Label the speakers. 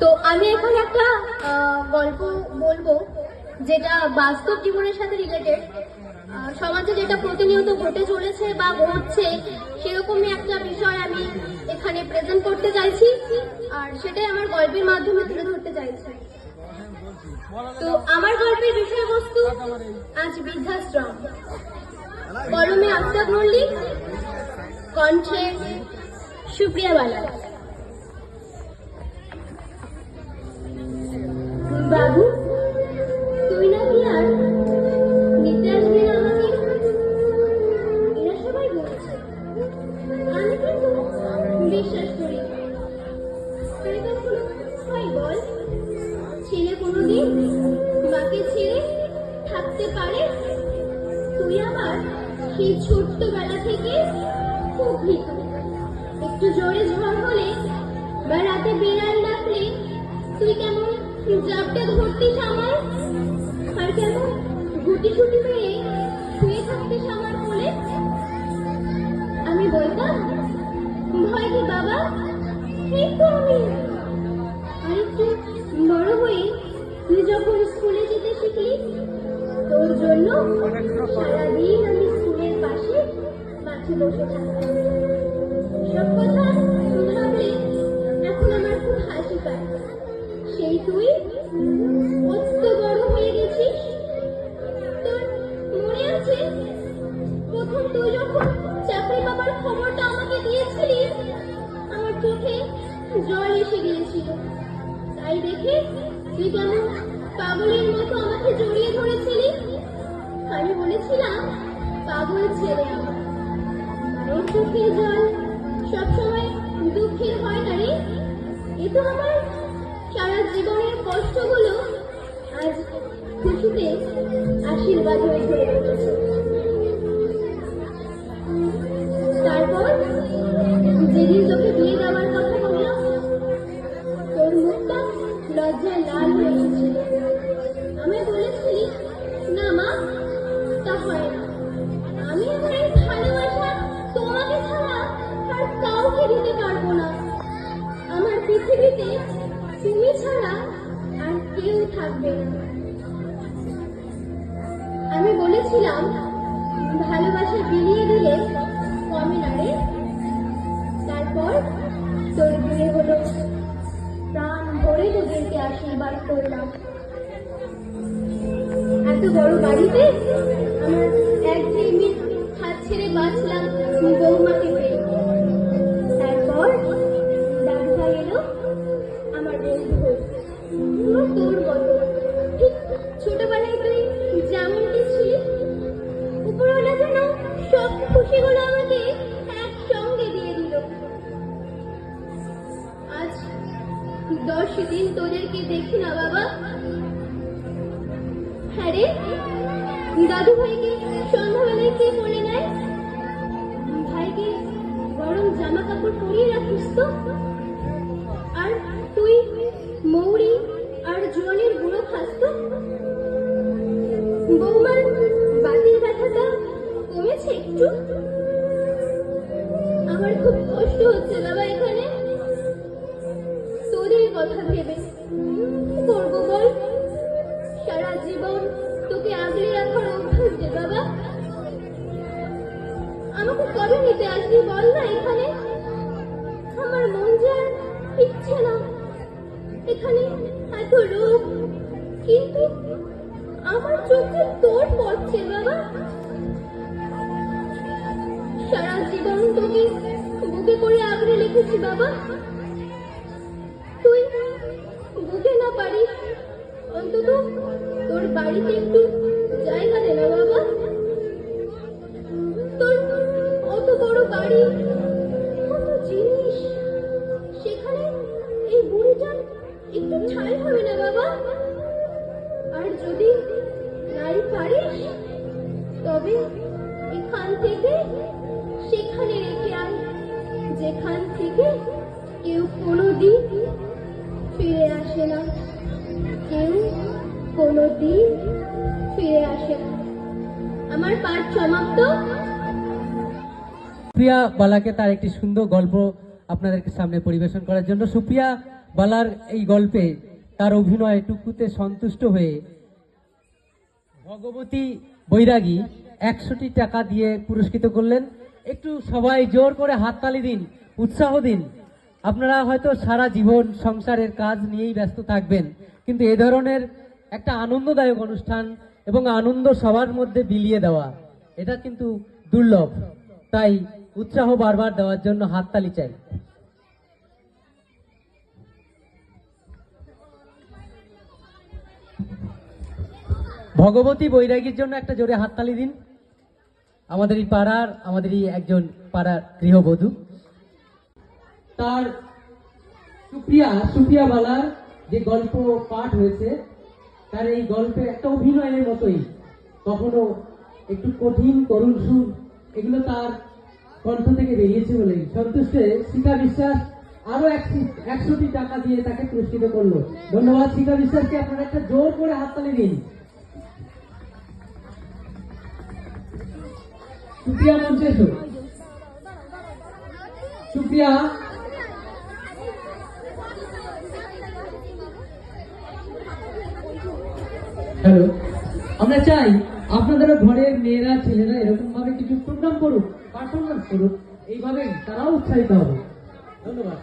Speaker 1: তো আমি এখানে একটা গল্প বলব, যেটা বাস্তব জীবনের সাথে রিলেটেড সমাজে যেটা প্রতিনিয়ত ঘটে চলেছে বা ঘটছে, সেরকমই একটা বিষয় আমি এখানে প্রেজেন্ট করতে চাইছি, আর সেটাই আমার গল্পের মাধ্যমে তুলে ধরতে চাইছি। তো আমার গল্পের বিষয়বস্তু, আজ বৃদ্ধাশ্রম। কলমে আফতাব মল্লিক কণ্ঠে সুপ্রিয়া বালা। বাবু তুই না বল মাকে ছেড়ে থাকতে পারে? তুই ছোট্টবেলা থেকে একটু জোরে ঝড় হলে বা রাতে বিড়াল ডাকলে, তুই কেমন জাপটা ধরতিস আমার আর কেমন গুটি ছুটি পেয়ে শুয়ে থাকতিস আমার কোলে? আমি বলতাম, ভয় কি বাবা, এই তো আমি। আর একটু বড় হয়ে তুই যখন স্কুলে যেতে শিখলি, তোর জন্য পায়। সেই তুই অস্ত বড় হয়ে মনে আছে? প্রথম তুই আমাকে জল এসে গিয়েছিল। তাই দেখে তুই কেমন পাগলের মতো আমাকে জড়িয়ে আমি বলেছিলাম, পাগল ছেলে আমার। এই চোখের জল সবসময় দুঃখের হয় না রে? এ তো আমার সারা জীবনের কষ্টগুলো আজ খুশিতে আশীর্বাদ হয়ে উঠেছে থাকবে। আমি বলেছিলাম, ভালোবাসা বিলিয়ে দিলে কমে না রে তারপর তোর বিয়ে হলো। প্রাণ ভরে তোদেরকে আশীর্বাদ করলাম। এত বড় বাড়িতে আমার এক মেয়ে হাত ছেড়ে বাঁচলাম বৌমাকে পেয়ে। তারপর দাদু এলো, আমার বন্ধু তোর মতো ঠিক ছোটবেলায় তুই যেমনটি ছিলি উপরওয়ালা যেন সব খুশিগুলো আমাকে একসঙ্গে দিয়ে দিল। আজ দশ দিন তোদেরকে দেখি না বাবা। হ্যাঁ রে দাদু ভাইকে সন্ধ্যাবেলায় কে করে নেয়? ভাইকে গরম জামা কাপড় পরিয়ে রাখিস তো। তো বৌমার বাতির ব্যথাটা কমেছে একটু? আমার খুব কষ্ট হচ্ছে বাবা এখানে। তোদের কথা ভেবে করব বল? সারা জীবন তোকে আগলে রাখার অভ্যাস যে বাবা। আমাকে কবে নিতে আসবি বল না এখানে? আমার চোখে তোর পড়ছে বাবা সারা জীবন তোকে বুকে করে আগলে লিখেছি বাবা। তুই বুকে না পারিস, অন্তত তোর বাড়িতে একটু জায়গা দে না, বাবা। সেখানে রেখে আয়। যেখান থেকে কেউ কোনোদিন ফিরে আসে না। কেউ কোনোদিন ফিরে আসে না। আমার পাঠ সমাপ্ত।
Speaker 2: সুপ্রিয়া বালাকে তার একটি সুন্দর গল্প আপনাদের সামনে পরিবেশন করার জন্য। সুপ্রিয়া বালার এই গল্পে তার অভিনয় টুকুতে সন্তুষ্ট হয়ে ভগবতী বৈরাগী একশোটি টাকা দিয়ে পুরস্কৃত করলেন। একটু সবাই জোর করে হাততালি দিন, উৎসাহ দিন। আপনারা হয়তো সারা জীবন সংসারের কাজ নিয়েই ব্যস্ত থাকবেন, কিন্তু এ ধরনের একটা আনন্দদায়ক অনুষ্ঠান এবং আনন্দ সবার মধ্যে বিলিয়ে দেওয়া, এটা কিন্তু দুর্লভ। তাই উৎসাহ বারবার দেওয়ার জন্য হাততালি চাই। ভগবতী বৈরাগীর জন্য একটা জোরে হাততালি দিন। আমাদের এই পাড়ার, আমাদের এই একজন পাড়ার গৃহবধূ। তার সুপ্রিয়া সুপ্রিয়া বালার যে গল্প পাঠ হয়েছে, তার এই গল্পে একটা অভিনয়ের মতোই, কখনো একটু কঠিন, করুণ সুর, এগুলো তার কণ্ঠ থেকে বেরিয়েছে বলে সন্তুষ্টে শিখা বিশ্বাস আরও একশি- একশোটি টাকা দিয়ে তাকে পুরস্কৃত করল। ধন্যবাদ শিখা বিশ্বাসকে, আপনারা একটা জোর করে হাততালি দিন। সুপ্রিয়া মঞ্চে এসো। সুপ্রিয়া? হ্যালো আমরা চাই আপনাদের ঘরের মেয়েরা, ছেলেরা এরকম ভাবে কিছু প্রোগ্রাম করুক পারফরমেন্স করুক, এইভাবে তারাও উৎসাহিত হবে। ধন্যবাদ।